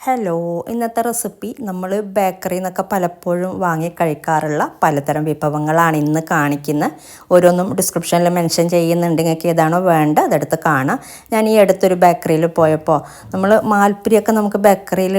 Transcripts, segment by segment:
Hello ഇന്നത്തെ recipe നമ്മൾ ബേക്കറിയിൽ നിന്നൊക്കെ പലപ്പോഴും വാങ്ങി കഴിക്കാറുള്ള പലതരം വിഭവങ്ങളാണ് ഇന്ന് കാണിക്കുന്നത് ഓരോന്നും ഡിസ്ക്രിപ്ഷനിൽ മെൻഷൻ ചെയ്യുന്നുണ്ട് നിങ്ങൾക്ക് ഏതാണോ വേണ്ട അതെടുത്ത് കാണാം. ഞാൻ ഈ അടുത്തൊരു ബേക്കറിയിൽ പോയപ്പോൾ നമ്മൾ മാൽപ്പുരിയൊക്കെ നമുക്ക് ബേക്കറിയിൽ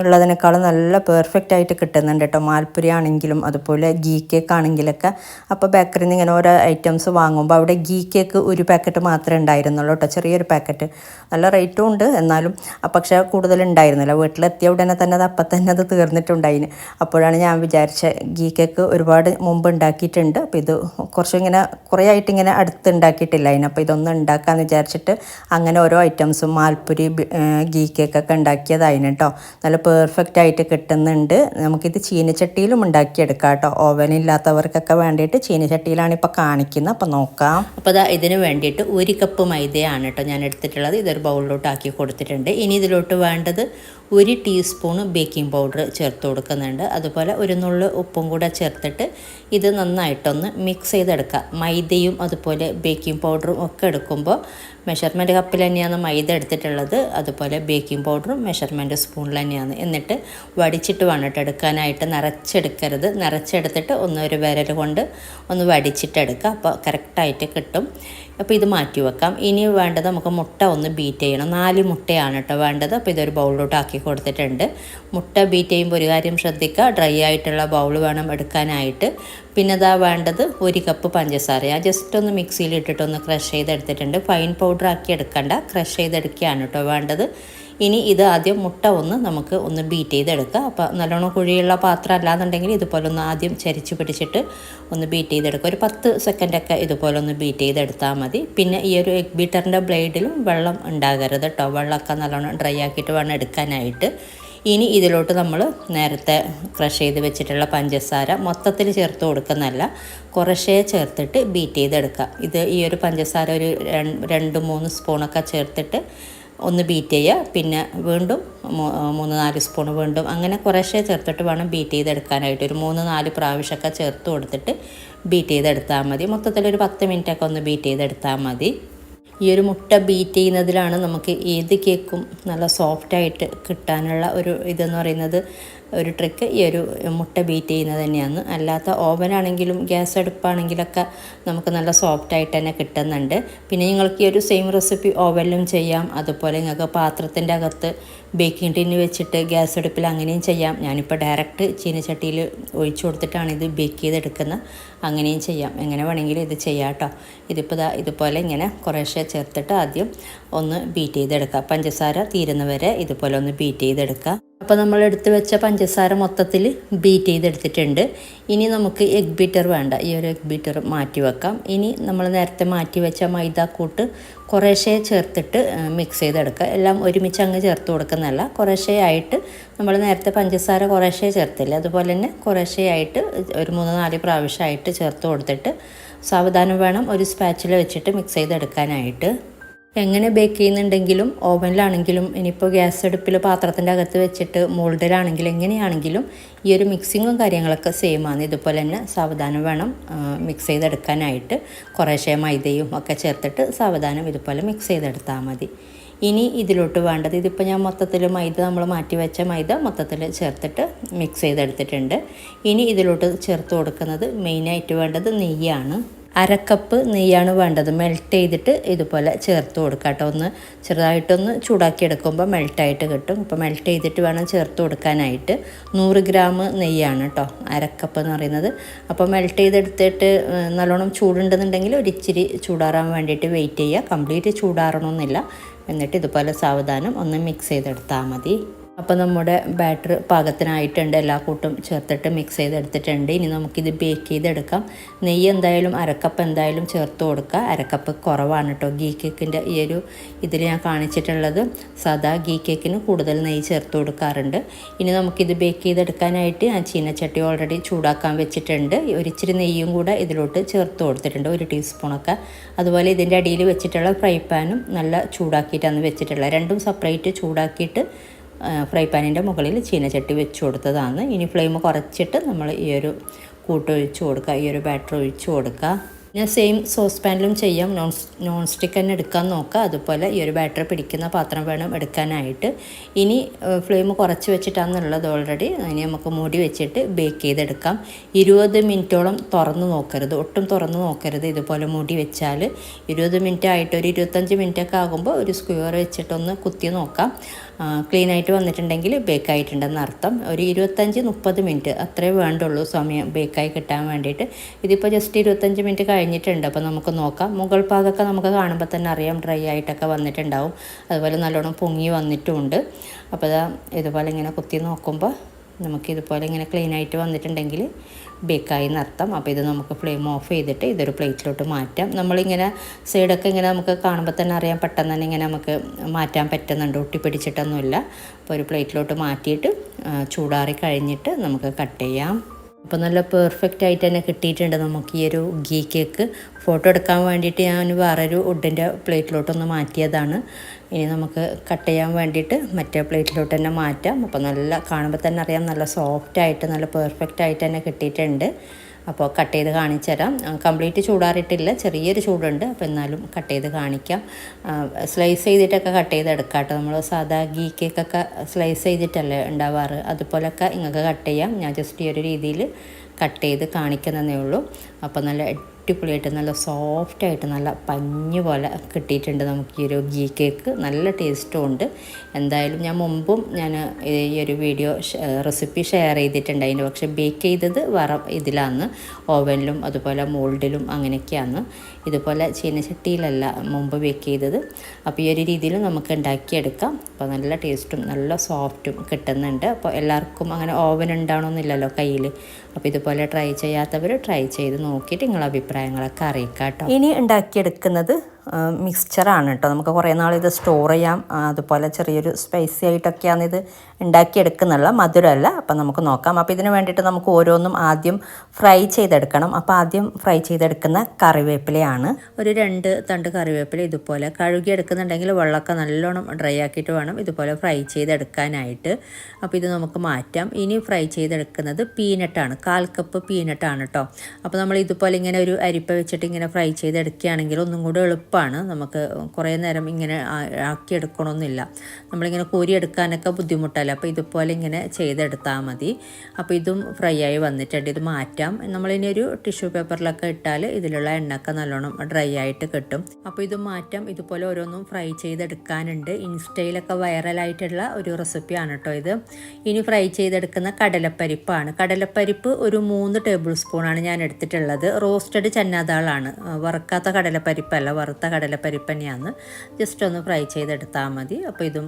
ഉള്ളതിനേക്കാളും നല്ല പെർഫെക്റ്റ് ആയിട്ട് കിട്ടുന്നുണ്ട് കേട്ടോ മാൽപ്പുരി ആണെങ്കിലും അതുപോലെ ഗീ കേക്ക് ആണെങ്കിലൊക്കെ. അപ്പോൾ ബേക്കറിയിൽ നിന്ന് ഇങ്ങനെ ഓരോ ഐറ്റംസ് വാങ്ങുമ്പോൾ അവിടെ ഗീ കേക്ക് ഒരു പാക്കറ്റ് മാത്രമേ ഉണ്ടായിരുന്നുള്ളൂ കേട്ടോ ചെറിയൊരു പാക്കറ്റ് നല്ല റേറ്റും ഉണ്ട് എന്നാലും പക്ഷേ കൂടുതൽ ഉണ്ടായിരുന്നില്ല വീട്ടിലെത്തിയ ഉടനെ തന്നെ അത് അപ്പം തന്നെ അത് തീർന്നിട്ടുണ്ടായിന്. അപ്പോഴാണ് ഞാൻ വിചാരിച്ച ഗീ കേക്ക് ഒരുപാട് മുമ്പ് ഉണ്ടാക്കിയിട്ടുണ്ട്. അപ്പോൾ ഇത് കുറച്ചിങ്ങനെ കുറേ ആയിട്ട് ഇങ്ങനെ അടുത്ത് ഉണ്ടാക്കിയിട്ടില്ല അതിന് അപ്പോൾ ഇതൊന്നും ഉണ്ടാക്കാമെന്ന് വിചാരിച്ചിട്ട് അങ്ങനെ ഓരോ ഐറ്റംസും മാൽപ്പുരി ഗീ കേക്കൊക്കെ ഉണ്ടാക്കിയതായിന് കേട്ടോ നല്ല പെർഫെക്റ്റ് ആയിട്ട് കിട്ടുന്നുണ്ട്. നമുക്കിത് ചീനച്ചട്ടിയിലും ഉണ്ടാക്കിയെടുക്കാം കേട്ടോ ഓവനില്ലാത്തവർക്കൊക്കെ വേണ്ടിയിട്ട് ചീനച്ചട്ടിയിലാണ് ഇപ്പോൾ കാണിക്കുന്നത്. അപ്പോൾ നോക്കാം. അപ്പോൾ അതാ ഇതിന് വേണ്ടിയിട്ട് ഒരു കപ്പ് മൈദയാണ് കേട്ടോ ഞാൻ എടുത്തിട്ടുള്ളത്. ഇതൊരു ബൗളിലോട്ട് ആക്കി കൊടുത്തിട്ടുണ്ട്. ഇനി ഇതിലോട്ട് വേണ്ടത് ഒരു ടീസ്പൂൺ ബേക്കിംഗ് പൗഡർ ചേർത്ത് കൊടുക്കുന്നുണ്ട്. അതുപോലെ ഒരു നുള്ളു ഉപ്പും കൂടെ ചേർത്തിട്ട് ഇത് നന്നായിട്ടൊന്ന് മിക്സ് ചെയ്തെടുക്കുക. മൈദയും അതുപോലെ ബേക്കിംഗ് പൗഡറും ഒക്കെ എടുക്കുമ്പോൾ മെഷർമെന്റ് കപ്പിൽ തന്നെയാണ് മൈദ എടുത്തിട്ടുള്ളത്. അതുപോലെ ബേക്കിംഗ് പൗഡറും മെഷർമെന്റ് സ്പൂണിൽ തന്നെയാണ്. എന്നിട്ട് വടിച്ചിട്ട് വേണം എടുക്കാനായിട്ട്. നിറച്ചെടുക്കരുത് നിറച്ചെടുത്തിട്ട് ഒന്ന് ഒരു വിരൽ കൊണ്ട് ഒന്ന് വടിച്ചിട്ടെടുക്കുക അപ്പോൾ കറക്റ്റായിട്ട് കിട്ടും. അപ്പോൾ ഇത് മാറ്റി വെക്കാം. ഇനി വേണ്ടത് നമുക്ക് മുട്ട ഒന്ന് ബീറ്റ് ചെയ്യണം. നാല് മുട്ടയാണ് കേട്ടോ വേണ്ടത്. അപ്പോൾ ഇതൊരു ബൗളിലോട്ട് ആക്കി കൊടുത്തിട്ടുണ്ട്. മുട്ട ബീറ്റ് ചെയ്യുമ്പോൾ ഒരു കാര്യം ശ്രദ്ധിക്കുക. ഡ്രൈ ആയിട്ടുള്ള ബൗൾ വേണം എടുക്കാനായിട്ട്. പിന്നെ ഇതാ വേണ്ടത് ഒരു കപ്പ് പഞ്ചസാര. ഞാൻ ജസ്റ്റ് ഒന്ന് മിക്സിയിൽ ഇട്ടിട്ടൊന്ന് ക്രഷ് ചെയ്തെടുത്തിട്ടുണ്ട്. ഫൈൻ പൗഡർ ആക്കി എടുക്കണ്ട. ക്രഷ് ചെയ്തെടുക്കുകയാണ് കേട്ടോ വേണ്ടത്. ഇനി ഇത് ആദ്യം മുട്ട ഒന്ന് നമുക്ക് ഒന്ന് ബീറ്റ് ചെയ്തെടുക്കുക അപ്പോൾ നല്ലോണം കുഴിയുള്ള പാത്രം അല്ലാന്നുണ്ടെങ്കിൽ ഇതുപോലെ ഒന്ന് ആദ്യം ചരിച്ച് പിടിച്ചിട്ട് ഒന്ന് ബീറ്റ് ചെയ്തെടുക്കുക ഒരു പത്ത് സെക്കൻഡൊക്കെ ഇതുപോലെ ഒന്ന് ബീറ്റ് ചെയ്തെടുത്താൽ മതി. പിന്നെ ഈ ഒരു എഗ് ബീറ്ററിന്റെ ബ്ലേഡിലും വെള്ളം ഉണ്ടാകരുത് കേട്ടോ വെള്ളമൊക്കെ നല്ലോണം ഡ്രൈ ആക്കിയിട്ട് വേണം എടുക്കാനായിട്ട്. ഇനി ഇതിലോട്ട് നമ്മൾ നേരത്തെ ക്രഷ് ചെയ്ത് വെച്ചിട്ടുള്ള പഞ്ചസാര മൊത്തത്തിൽ ചേർത്ത് കൊടുക്കുന്നതല്ല കുറേശ്ശേ ചേർത്തിട്ട് ബീറ്റ് ചെയ്തെടുക്കുക. ഇത് ഈ ഒരു പഞ്ചസാര ഒരു രണ്ട് മൂന്ന് സ്പൂണൊക്കെ ചേർത്തിട്ട് ഒന്ന് ബീറ്റ് ചെയ്യുക. പിന്നെ വീണ്ടും മൂന്ന് നാല് സ്പൂൺ വീണ്ടും അങ്ങനെ കുറേശ്ശേ ചേർത്തിട്ട് വേണം ബീറ്റ് ചെയ്തെടുക്കാനായിട്ട്. ഒരു മൂന്ന് നാല് പ്രാവശ്യമൊക്കെ ചേർത്ത് കൊടുത്തിട്ട് ബീറ്റ് ചെയ്തെടുത്താൽ മതി. മൊത്തത്തിൽ ഒരു പത്ത് മിനിറ്റൊക്കെ ഒന്ന് ബീറ്റ് ചെയ്തെടുത്താൽ മതി. ഈ ഒരു മുട്ട ബീറ്റ് ചെയ്യുന്നതിലാണ് നമുക്ക് ഏത് കേക്കും നല്ല സോഫ്റ്റായിട്ട് കിട്ടാനുള്ള ഒരു ഇതെന്ന് പറയുന്നത്. ഒരു ട്രിക്ക് ഈ ഒരു മുട്ട ബീറ്റ് ചെയ്യുന്നത് തന്നെയാണ്. അല്ലാത്ത ഓവനാണെങ്കിലും ഗ്യാസ് അടുപ്പാണെങ്കിലൊക്കെ നമുക്ക് നല്ല സോഫ്റ്റായിട്ട് തന്നെ കിട്ടുന്നുണ്ട്. പിന്നെ നിങ്ങൾക്ക് ഈ ഒരു സെയിം റെസിപ്പി ഓവനിലും ചെയ്യാം. അതുപോലെ നിങ്ങൾക്ക് പാത്രത്തിന്റെ അകത്ത് ബേക്കിംഗ് ടീന് വെച്ചിട്ട് ഗ്യാസ് അടുപ്പിൽ അങ്ങനെയും ചെയ്യാം. ഞാനിപ്പോൾ ഡയറക്റ്റ് ചീനച്ചട്ടിയിൽ ഒഴിച്ചു കൊടുത്തിട്ടാണ് ഇത് ബേക്ക് ചെയ്തെടുക്കുന്നത്. അങ്ങനെയും ചെയ്യാം. എങ്ങനെ വേണമെങ്കിലും ഇത് ചെയ്യാം കേട്ടോ ഇതിപ്പോൾ ഇതുപോലെ ഇങ്ങനെ കുറേശ്ശെ ചേർത്തിട്ട് ആദ്യം ഒന്ന് ബീറ്റ് ചെയ്തെടുക്കുക. പഞ്ചസാര തീരുന്നവരെ ഇതുപോലെ ഒന്ന് ബീറ്റ് ചെയ്തെടുക്കുക. അപ്പോൾ നമ്മൾ എടുത്തു വെച്ച പഞ്ചസാര മൊത്തത്തിൽ ബീറ്റ് ചെയ്തെടുത്തിട്ടുണ്ട്. ഇനി നമുക്ക് എഗ് ബീറ്റർ വേണ്ട. ഈ ഒരു എഗ് ബീറ്റർ മാറ്റി വെക്കാം. ഇനി നമ്മൾ നേരത്തെ മാറ്റി വെച്ച മൈദാക്കൂട്ട് കുറേശ്ശേ ചേർത്തിട്ട് മിക്സ് ചെയ്തെടുക്കുക. എല്ലാം ഒരുമിച്ച് അങ്ങ് ചേർത്ത് കൊടുക്കുന്നതല്ല. കുറേശ്ശേ ആയിട്ട് നമ്മൾ നേരത്തെ പഞ്ചസാര കുറേശ്ശേ ചേർത്തില്ല? അതുപോലെ തന്നെ കുറേശ്ശേ ആയിട്ട് ഒരു മൂന്ന് നാല് പ്രാവശ്യമായിട്ട് ചേർത്ത് കൊടുത്തിട്ട് സാവധാനം വേണം ഒരു സ്പാച്ചിൽ വെച്ചിട്ട് മിക്സ് ചെയ്തെടുക്കാനായിട്ട്. എങ്ങനെ ബേക്ക് ചെയ്യുന്നുണ്ടെങ്കിലും ഓവനിലാണെങ്കിലും ഇനിയിപ്പോൾ ഗ്യാസ് അടുപ്പിൽ പാത്രത്തിന്റെ അകത്ത് വെച്ചിട്ട് മോൾഡിലാണെങ്കിലും എങ്ങനെയാണെങ്കിലും ഈ ഒരു മിക്സിങ്ങും കാര്യങ്ങളൊക്കെ സെയിം ആണ്. ഇതുപോലെ തന്നെ സാവധാനം വേണം മിക്സ് ചെയ്തെടുക്കാനായിട്ട്. കുറേശ്ശെ മൈദയും ഒക്കെ ചേർത്തിട്ട് സാവധാനം ഇതുപോലെ മിക്സ് ചെയ്തെടുത്താൽ മതി. ഇനി ഇതിലോട്ട് വേണ്ടത് ഇതിപ്പോൾ ഞാൻ മൊത്തത്തിൽ മൈദ നമ്മൾ മാറ്റി വെച്ച മൈദ മൊത്തത്തിൽ ചേർത്തിട്ട് മിക്സ് ചെയ്തെടുത്തിട്ടുണ്ട്. ഇനി ഇതിലോട്ട് ചേർത്ത് കൊടുക്കുന്നത് മെയിനായിട്ട് വേണ്ടത് നെയ്യാണ്. അരക്കപ്പ് നെയ്യാണ് വേണ്ടത്. മെൽറ്റ് ചെയ്തിട്ട് ഇതുപോലെ ചേർത്ത് കൊടുക്കുക കേട്ടോ. ഒന്ന് ചെറുതായിട്ടൊന്ന് ചൂടാക്കി എടുക്കുമ്പോൾ മെൽട്ടായിട്ട് കിട്ടും. ഇപ്പോൾ മെൽറ്റ് ചെയ്തിട്ട് വേണം ചേർത്ത് കൊടുക്കാനായിട്ട്. നൂറ് ഗ്രാം നെയ്യാണ് കേട്ടോ അരക്കപ്പ് എന്ന് പറയുന്നത്. അപ്പോൾ മെൽറ്റ് ചെയ്തെടുത്തിട്ട് നല്ലോണം ചൂടുണ്ടെന്നുണ്ടെങ്കിൽ ഒരിച്ചിരി ചൂടാറാൻ വേണ്ടിയിട്ട് വെയിറ്റ് ചെയ്യുക. കംപ്ലീറ്റ് ചൂടാറണമെന്നില്ല എന്നിട്ട് ഇതുപോലെ സാവധാനം ഒന്ന് മിക്സ് ചെയ്തെടുത്താൽ മതി. അപ്പോൾ നമ്മുടെ ബാറ്റർ പാകത്തിനായിട്ടുണ്ട്. എല്ലാ കൂട്ടും ചേർത്തിട്ട് മിക്സ് ചെയ്തെടുത്തിട്ടുണ്ട്. ഇനി നമുക്കിത് ബേക്ക് ചെയ്തെടുക്കാം. നെയ്യ് എന്തായാലും അരക്കപ്പ് എന്തായാലും ചേർത്ത് കൊടുക്കുക. അരക്കപ്പ് കുറവാണ് കേട്ടോ ഗീ കേക്കിന്റെ ഈ ഒരു ഇതിൽ ഞാൻ കാണിച്ചിട്ടുള്ളത്. സാധാ ഗീ കേക്കിന് കൂടുതൽ നെയ്യ് ചേർത്ത് കൊടുക്കാറുണ്ട്. ഇനി നമുക്കിത് ബേക്ക് ചെയ്തെടുക്കാനായിട്ട് ഞാൻ ചീനച്ചട്ടി ഓൾറെഡി ചൂടാക്കാൻ വെച്ചിട്ടുണ്ട്. ഒരിച്ചിരി നെയ്യും കൂടെ ഇതിലോട്ട് ചേർത്ത് കൊടുത്തിട്ടുണ്ട്. ഒരു ടീസ്പൂണൊക്കെ അതുപോലെ ഇതിന്റെ അടിയിൽ വെച്ചിട്ടുള്ള ഫ്രൈ പാനും നല്ല ചൂടാക്കിയിട്ടാണ് വെച്ചിട്ടുള്ളത്. രണ്ടും സെപ്പറേറ്റ് ചൂടാക്കിയിട്ട് ഫ്രൈ പാനിന്റെ മുകളിൽ ചീനച്ചട്ടി വെച്ച് കൊടുത്തതാണ്. ഇനി ഫ്ലെയിം കുറച്ചിട്ട് നമ്മൾ ഈ ഒരു കൂട്ട് ഒഴിച്ച് കൊടുക്കുക. ഈ ഒരു ബാറ്റർ ഒഴിച്ച് കൊടുക്കുക. ഞാൻ സെയിം സോസ് പാനിലും ചെയ്യാം. നോൺ നോൺ സ്റ്റിക്ക് തന്നെ എടുക്കാൻ നോക്കുക. അതുപോലെ ഈ ഒരു ബാറ്ററി പിടിക്കുന്ന പാത്രം വേണം എടുക്കാനായിട്ട്. ഇനി ഫ്ലെയിം കുറച്ച് വെച്ചിട്ടാണെന്നുള്ളത് ഓൾറെഡി ഇനി നമുക്ക് മൂടി വെച്ചിട്ട് ബേക്ക് ചെയ്തെടുക്കാം. ഇരുപത് മിനിറ്റോളം തുറന്ന് നോക്കരുത്. ഒട്ടും തുറന്ന് നോക്കരുത്. ഇതുപോലെ മൂടി വെച്ചാൽ. ഇരുപത് മിനിറ്റ് ആയിട്ട് ഒരു ഇരുപത്തഞ്ച് മിനിറ്റൊക്കെ ആകുമ്പോൾ ഒരു സ്ക്വയർ വെച്ചിട്ടൊന്ന് കുത്തി നോക്കാം. ക്ലീൻ ആയിട്ട് വന്നിട്ടുണ്ടെങ്കിൽ ബേക്ക് ആയിട്ടുണ്ടെന്ന് അർത്ഥം. ഒരു ഇരുപത്തഞ്ച് മുപ്പത് മിനിറ്റ് അത്രേ വേണ്ടുള്ളൂ സമയം ബേക്കായി കിട്ടാൻ വേണ്ടിയിട്ട്. ഇതിപ്പോൾ ജസ്റ്റ് ഇരുപത്തഞ്ച് മിനിറ്റ് കഴിഞ്ഞിട്ടുണ്ട്. അപ്പോൾ നമുക്ക് നോക്കാം. മുകൾ ഭാഗമൊക്കെ നമുക്ക് കാണുമ്പോൾ തന്നെ അറിയാം ഡ്രൈ ആയിട്ടൊക്കെ വന്നിട്ടുണ്ടാവും. അതുപോലെ നല്ലോണം പൊങ്ങി വന്നിട്ടുമുണ്ട് അപ്പോൾ ഇതാ ഇതുപോലെ ഇങ്ങനെ കുത്തി നോക്കുമ്പോൾ നമുക്കിതുപോലെ ഇങ്ങനെ ക്ലീൻ ആയിട്ട് വന്നിട്ടുണ്ടെങ്കിൽ ബേക്കായി എന്നർത്ഥം അപ്പോൾ ഇത് നമുക്ക് ഫ്ലെയിം ഓഫ് ചെയ്തിട്ട് ഇതൊരു പ്ലേറ്റിലോട്ട് മാറ്റാം. നമ്മളിങ്ങനെ സൈഡൊക്കെ ഇങ്ങനെ നമുക്ക് കാണുമ്പോൾ തന്നെ അറിയാം പെട്ടെന്ന് തന്നെ ഇങ്ങനെ നമുക്ക് മാറ്റാൻ പറ്റുന്നുണ്ട്. ഒട്ടിപ്പിടിച്ചിട്ടൊന്നുമില്ല. അപ്പോൾ ഒരു പ്ലേറ്റിലോട്ട് മാറ്റിയിട്ട് ചൂടാറി കഴിഞ്ഞിട്ട് നമുക്ക് കട്ട് ചെയ്യാം. അപ്പോൾ നല്ല പെർഫെക്റ്റ് ആയിട്ട് തന്നെ കിട്ടിയിട്ടുണ്ട് നമുക്ക് ഈ ഒരു ഗീ കേക്ക് ഫോട്ടോ എടുക്കാൻ വേണ്ടിയിട്ട് ഞാൻ വേറൊരു വുഡിന്റെ പ്ലേറ്റിലോട്ടൊന്ന് മാറ്റിയതാണ്. ഇനി നമുക്ക് കട്ട് ചെയ്യാൻ വേണ്ടിയിട്ട് മറ്റേ പ്ലേറ്റിലോട്ട് തന്നെ മാറ്റാം. അപ്പോൾ നല്ല കാണുമ്പോൾ തന്നെ അറിയാം നല്ല സോഫ്റ്റ് ആയിട്ട് നല്ല പെർഫെക്റ്റ് ആയിട്ട് തന്നെ കിട്ടിയിട്ടുണ്ട്. അപ്പോൾ കട്ട് ചെയ്ത് കാണിച്ചു തരാം. കംപ്ലീറ്റ് ചൂടാറിയിട്ടില്ല ചെറിയൊരു ചൂടുണ്ട്. അപ്പോൾ എന്നാലും കട്ട് ചെയ്ത് കാണിക്കാം. സ്ലൈസ് ചെയ്തിട്ടൊക്കെ കട്ട് ചെയ്ത് എടുക്കാം കേട്ടോ. നമ്മൾ സാധാ ഗീ കേക്കൊക്കെ സ്ലൈസ് ചെയ്തിട്ടല്ലേ ഉണ്ടാവാറ്. അതുപോലൊക്കെ നിങ്ങൾക്ക് കട്ട് ചെയ്യാം. ഞാൻ ജസ്റ്റ് ഈ ഒരു രീതിയിൽ കട്ട് ചെയ്ത് കാണിക്കുന്നതേ ഉള്ളൂ. അപ്പോൾ നല്ല അടിപൊളിയായിട്ട് നല്ല സോഫ്റ്റായിട്ട് നല്ല പഞ്ഞ് പോലെ കിട്ടിയിട്ടുണ്ട് നമുക്ക് ഈ ഒരു ഗീ കേക്ക്. നല്ല ടേസ്റ്റും ഉണ്ട്. എന്തായാലും ഞാൻ മുമ്പും ഞാൻ ഈ ഒരു വീഡിയോ റെസിപ്പി ഷെയർ ചെയ്തിട്ടുണ്ട് അതിന്റെ പക്ഷേ ബേക്ക് ചെയ്തത് വേറെ ഇതിലാണ്. ഓവനിലും അതുപോലെ മോൾഡിലും അങ്ങനെയൊക്കെയാണ്. ഇതുപോലെ ചീനച്ചട്ടിയിലല്ല മുമ്പ് ബേക്ക് ചെയ്തത്. അപ്പോൾ ഈ ഒരു രീതിയിൽ നമുക്ക് ഉണ്ടാക്കിയെടുക്കാം. അപ്പോൾ നല്ല ടേസ്റ്റും നല്ല സോഫ്റ്റും കിട്ടുന്നുണ്ട്. അപ്പോൾ എല്ലാവർക്കും അങ്ങനെ ഓവൻ ഉണ്ടാവണമെന്നില്ലല്ലോ കയ്യിൽ. അപ്പോൾ ഇതുപോലെ ട്രൈ ചെയ്യാത്തവർ ട്രൈ ചെയ്ത് നോക്കിയിട്ട് നിങ്ങളുടെ അഭിപ്രായങ്ങളൊക്കെ അറിയിക്കാം കേട്ടോ ഇനി ഉണ്ടാക്കിയെടുക്കുന്നത് മിക്സ്ചറാണ് കേട്ടോ നമുക്ക് കുറേ നാൾ ഇത് സ്റ്റോർ ചെയ്യാം. അതുപോലെ ചെറിയൊരു സ്പൈസി ആയിട്ടൊക്കെയാണ് ഇത് ഉണ്ടാക്കിയെടുക്കുന്നുള്ള മധുരമല്ല. അപ്പം നമുക്ക് നോക്കാം. അപ്പോൾ ഇതിന് വേണ്ടിയിട്ട് നമുക്ക് ഓരോന്നും ആദ്യം ഫ്രൈ ചെയ്തെടുക്കണം. അപ്പോൾ ആദ്യം ഫ്രൈ ചെയ്തെടുക്കുന്ന കറിവേപ്പിലയാണ്. ഒരു രണ്ട് തണ്ട് കറിവേപ്പില ഇതുപോലെ കഴുകി എടുക്കുന്നുണ്ടെങ്കിൽ വെള്ളമൊക്കെ നല്ലോണം ഡ്രൈ ആക്കിയിട്ട് വേണം ഇതുപോലെ ഫ്രൈ ചെയ്തെടുക്കാനായിട്ട്. അപ്പോൾ ഇത് നമുക്ക് മാറ്റാം. ഇനി ഫ്രൈ ചെയ്തെടുക്കുന്നത് പീനട്ടാണ് കാൽ കപ്പ് പീനട്ടാണ് കേട്ടോ അപ്പോൾ നമ്മൾ ഇതുപോലെ ഇങ്ങനെ ഒരു അരിപ്പ വെച്ചിട്ട് ഇങ്ങനെ ഫ്രൈ ചെയ്തെടുക്കുകയാണെങ്കിൽ ഒന്നും കൂടെ എളുപ്പമാണ് നമുക്ക് കുറേ നേരം ഇങ്ങനെ ആക്കിയെടുക്കണമെന്നില്ല നമ്മളിങ്ങനെ കോരിയെടുക്കാനൊക്കെ ബുദ്ധിമുട്ടല്ല? അപ്പോൾ ഇതുപോലെ ഇങ്ങനെ ചെയ്തെടുത്താൽ മതി. അപ്പോൾ ഇതും ഫ്രൈ ആയി വന്നിട്ടുണ്ട്. ഇത് മാറ്റാം. നമ്മളിനി ഒരു ടിഷ്യൂ പേപ്പറിലൊക്കെ ഇട്ടാൽ ഇതിലുള്ള എണ്ണയൊക്കെ നല്ലോണം ഡ്രൈ ആയിട്ട് കിട്ടും. അപ്പോൾ ഇത് മാറ്റാം. ഇതുപോലെ ഓരോന്നും ഫ്രൈ ചെയ്തെടുക്കാനുണ്ട്. ഇൻസ്റ്റയിലൊക്കെ വൈറലായിട്ടുള്ള ഒരു റെസിപ്പിയാണ് കേട്ടോ ഇത്. ഇനി ഫ്രൈ ചെയ്തെടുക്കുന്ന കടലപ്പരിപ്പാണ്. കടലപ്പരിപ്പ് ഒരു മൂന്ന് ടേബിൾ സ്പൂണാണ് ഞാൻ എടുത്തിട്ടുള്ളത്. റോസ്റ്റഡ് ചന്നാതാളാണ് വറുക്കാത്ത കടലപ്പരിപ്പല്ല വറുത്ത തന്നെയാണ് ജസ്റ്റ് ഒന്ന് ഫ്രൈ ചെയ്തെടുത്താൽ മതി. അപ്പോൾ ഇതും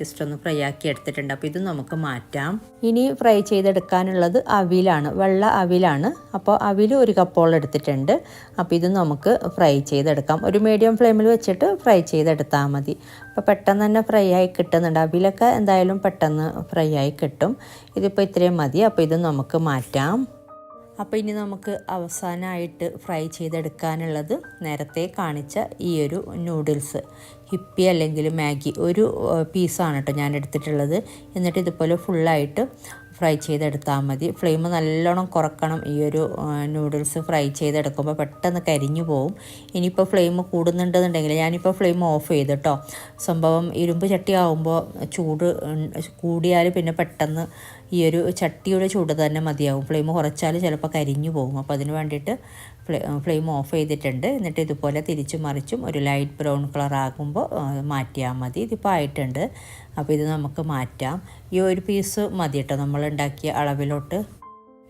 ജസ്റ്റ് ഒന്ന് ഫ്രൈ ആക്കി എടുത്തിട്ടുണ്ട്. അപ്പോൾ ഇതും നമുക്ക് മാറ്റാം. ഇനി ഫ്രൈ ചെയ്തെടുക്കാനുള്ളത് അവിലാണ്. വെള്ള അവിലാണ്. അപ്പോൾ അവിൽ ഒരു കപ്പോളം എടുത്തിട്ടുണ്ട്. അപ്പോൾ ഇത് നമുക്ക് ഫ്രൈ ചെയ്തെടുക്കാം. ഒരു മീഡിയം ഫ്ലെയിമിൽ വെച്ചിട്ട് ഫ്രൈ ചെയ്തെടുത്താൽ മതി. അപ്പോൾ പെട്ടെന്ന് തന്നെ ഫ്രൈ ആയി കിട്ടുന്നുണ്ട്. അവിലൊക്കെ എന്തായാലും പെട്ടെന്ന് ഫ്രൈ ആയി കിട്ടും. ഇതിപ്പോൾ ഇത്രയും മതി. അപ്പോൾ ഇത് നമുക്ക് മാറ്റാം. അപ്പോൾ ഇനി നമുക്ക് അവസാനമായിട്ട് ഫ്രൈ ചെയ്തെടുക്കാനുള്ളത് നേരത്തെ കാണിച്ച ഈ ഒരു നൂഡിൽസ് ഹിപ്പി അല്ലെങ്കിൽ മാഗി ഒരു പീസാണ് കേട്ടോ ഞാൻ എടുത്തിട്ടുള്ളത്. എന്നിട്ട് ഇതുപോലെ ഫുള്ളായിട്ട് ഫ്രൈ ചെയ്തെടുത്താൽ മതി. ഫ്ലെയിം നല്ലോണം കുറക്കണം ഈ ഒരു നൂഡിൽസ് ഫ്രൈ ചെയ്തെടുക്കുമ്പോൾ. പെട്ടെന്ന് കരിഞ്ഞു പോവും. ഇനിയിപ്പോൾ ഫ്ലെയിം കൂടുന്നുണ്ടെന്നുണ്ടെങ്കിൽ ഞാനിപ്പോൾ ഫ്ലെയിം ഓഫ് ചെയ്ത് കേട്ടോ. സംഭവം ഇരുമ്പ് ചട്ടി ആകുമ്പോൾ ചൂട് കൂടിയാൽ പിന്നെ പെട്ടെന്ന് ഈ ഒരു ചട്ടിയുടെ ചൂട് തന്നെ മതിയാവും. ഫ്ലെയിം കുറച്ചാൽ ചിലപ്പോൾ കരിഞ്ഞു പോകും. അപ്പോൾ അതിന് വേണ്ടിയിട്ട് ഫ്ലെയിം ഓഫ് ചെയ്തിട്ടുണ്ട്. എന്നിട്ട് ഇതുപോലെ തിരിച്ചു മറിച്ചും ഒരു ലൈറ്റ് ബ്രൗൺ കളർ ആകുമ്പോൾ മാറ്റിയാൽ മതി. ഇതിപ്പോൾ ആയിട്ടുണ്ട്. അപ്പോൾ ഇത് നമുക്ക് മാറ്റാം. ഈ ഒരു പീസ് മതി കേട്ടോ. നമ്മൾ ഉണ്ടാക്കിയ അളവിലോട്ട്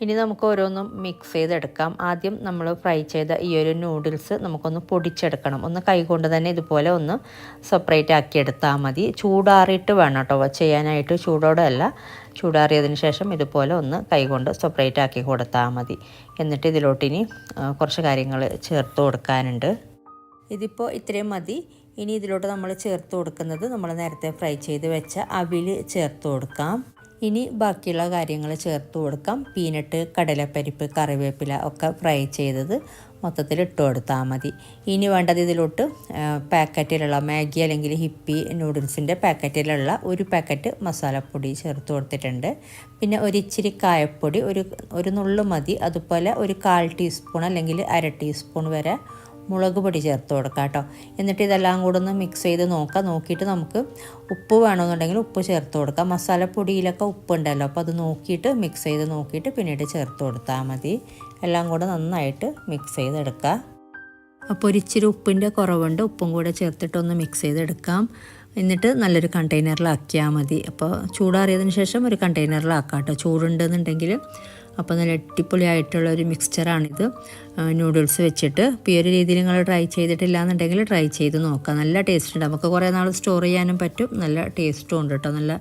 ഇനി നമുക്ക് ഓരോന്നും മിക്സ് ചെയ്തെടുക്കാം. ആദ്യം നമ്മൾ ഫ്രൈ ചെയ്ത ഈ ഒരു നൂഡിൽസ് നമുക്കൊന്ന് പൊടിച്ചെടുക്കണം. ഒന്ന് കൈകൊണ്ട് തന്നെ ഇതുപോലെ ഒന്ന് സെപ്പറേറ്റ് ആക്കി എടുത്താൽ മതി. ചൂടാറിയിട്ട് വേണം കേട്ടോ ചെയ്യാനായിട്ട് ചൂടോടെ അല്ല ചൂടാറിയതിന് ശേഷം ഇതുപോലെ ഒന്ന് കൈകൊണ്ട് സെപ്പറേറ്റ് ആക്കി കൊടുത്താൽ മതി. എന്നിട്ട് ഇതിലോട്ടിനി കുറച്ച് കാര്യങ്ങൾ ചേർത്ത് കൊടുക്കാനുണ്ട്. ഇതിപ്പോൾ ഇത്രയും മതി. ഇനി ഇതിലോട്ട് നമ്മൾ ചേർത്ത് കൊടുക്കുന്നത് നമ്മൾ നേരത്തെ ഫ്രൈ ചെയ്ത് വെച്ച അവിൽ ചേർത്ത് കൊടുക്കാം. ഇനി ബാക്കിയുള്ള കാര്യങ്ങൾ ചേർത്ത് കൊടുക്കാം. പീനട്ട് കടലപ്പരിപ്പ് കറിവേപ്പില ഒക്കെ ഫ്രൈ ചെയ്തത് മൊത്തത്തിൽ ഇട്ട് കൊടുത്താൽ മതി. ഇനി വേണ്ടത് ഇതിലോട്ട് പാക്കറ്റിലുള്ള മാഗി അല്ലെങ്കിൽ ഹിപ്പി നൂഡിൽസിന്റെ പാക്കറ്റിലുള്ള ഒരു പാക്കറ്റ് മസാലപ്പൊടി ചേർത്ത് കൊടുത്തിട്ടുണ്ട്. പിന്നെ ഒരു ഇച്ചിരി കായപ്പൊടി ഒരു ഒരു നുള്ളു മതി. അതുപോലെ ഒരു കാൽ ടീസ്പൂൺ അല്ലെങ്കിൽ അര ടീസ്പൂൺ വരെ മുളക് പൊടി ചേർത്ത് കൊടുക്കാം കേട്ടോ. എന്നിട്ട് ഇതെല്ലാം കൂടെ ഒന്ന് മിക്സ് ചെയ്ത് നോക്കാം. നോക്കിയിട്ട് നമുക്ക് ഉപ്പ് വേണമെന്നുണ്ടെങ്കിൽ ഉപ്പ് ചേർത്ത് കൊടുക്കാം. മസാലപ്പൊടിയിലൊക്കെ ഉപ്പ് ഉണ്ടല്ലോ അപ്പോൾ അത് നോക്കിയിട്ട് മിക്സ് ചെയ്ത് നോക്കിയിട്ട് പിന്നീട് ചേർത്ത് കൊടുത്താൽ മതി. എല്ലാം കൂടെ നന്നായിട്ട് മിക്സ് ചെയ്തെടുക്കുക അപ്പോൾ ഒരു ഇച്ചിരി ഉപ്പിന്റെ കുറവുണ്ട്. ഉപ്പും കൂടെ ചേർത്തിട്ടൊന്ന് മിക്സ് ചെയ്തെടുക്കാം. എന്നിട്ട് നല്ലൊരു കണ്ടെയ്നറിലാക്കിയാൽ മതി. അപ്പോൾ ചൂടാറിയതിന് ശേഷം ഒരു കണ്ടെയ്നറിലാക്കാം കേട്ടോ. ചൂടുണ്ടെന്നുണ്ടെങ്കിൽ അപ്പോൾ നല്ല അടിപൊളിയായിട്ടുള്ള ഒരു മിക്സ്ചറാണിത് നൂഡിൽസ് വെച്ചിട്ട്. ഈ ഒരു രീതിയിൽ നിങ്ങൾ ട്രൈ ചെയ്തിട്ടില്ല എന്നുണ്ടെങ്കിൽ ട്രൈ ചെയ്ത് നോക്കാം. നല്ല ടേസ്റ്റ് ഉണ്ട്. നമുക്ക് കുറേ നാൾ സ്റ്റോർ ചെയ്യാനും പറ്റും. നല്ല ടേസ്റ്റും ഉണ്ട് കേട്ടോ നല്ല